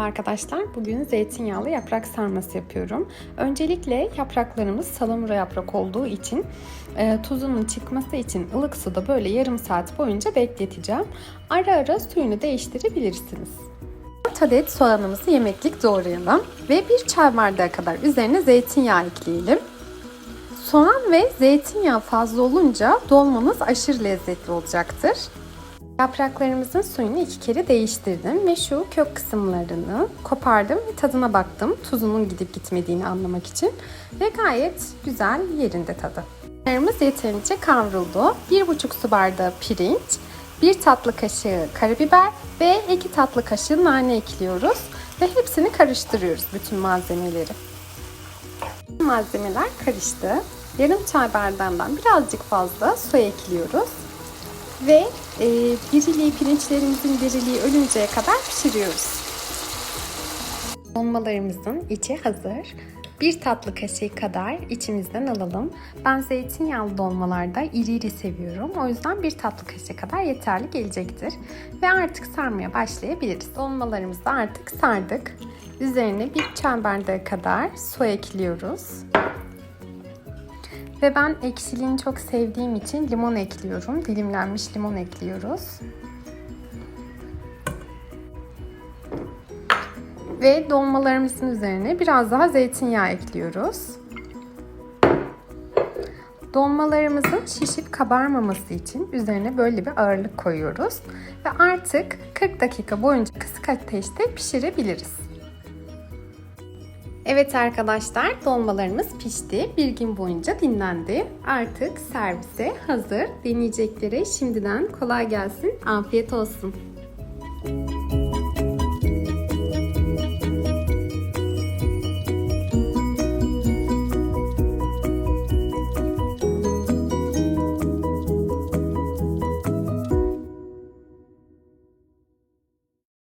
arkadaşlar. Bugün zeytinyağlı yaprak sarması yapıyorum. Öncelikle yapraklarımız salamura yaprak olduğu için e, tuzunun çıkması için ılık suda böyle yarım saat boyunca bekleteceğim. Ara ara suyunu değiştirebilirsiniz. 4 adet soğanımızı yemeklik doğrayalım ve bir çay bardağı kadar üzerine zeytinyağı ekleyelim. Soğan ve zeytinyağı fazla olunca dolmamız aşırı lezzetli olacaktır. Yapraklarımızın suyunu iki kere değiştirdim ve şu kök kısımlarını kopardım ve tadına baktım. Tuzunun gidip gitmediğini anlamak için ve gayet güzel yerinde tadı. Yapraklarımız yeterince kavruldu. 1,5 su bardağı pirinç, 1 tatlı kaşığı karabiber ve 2 tatlı kaşığı nane ekliyoruz ve hepsini karıştırıyoruz bütün malzemeleri. Malzemeler karıştı. Yarım çay bardağından birazcık fazla su ekliyoruz ve e, diriliği, pirinçlerimizin diriliği ölünceye kadar pişiriyoruz. Dolmalarımızın içi hazır. Bir tatlı kaşığı kadar içimizden alalım. Ben zeytinyağlı dolmalarda iri iri seviyorum. O yüzden bir tatlı kaşığı kadar yeterli gelecektir. Ve artık sarmaya başlayabiliriz. Dolmalarımızı artık sardık. Üzerine bir çay bardağı kadar su ekliyoruz. Ve ben ekşiliğini çok sevdiğim için limon ekliyorum. Dilimlenmiş limon ekliyoruz. Ve dolmalarımızın üzerine biraz daha zeytinyağı ekliyoruz. Dolmalarımızın şişip kabarmaması için üzerine böyle bir ağırlık koyuyoruz. Ve artık 40 dakika boyunca kısık ateşte pişirebiliriz. Evet arkadaşlar dolmalarımız pişti. Bir gün boyunca dinlendi. Artık servise hazır. Deneyeceklere şimdiden kolay gelsin. Afiyet olsun.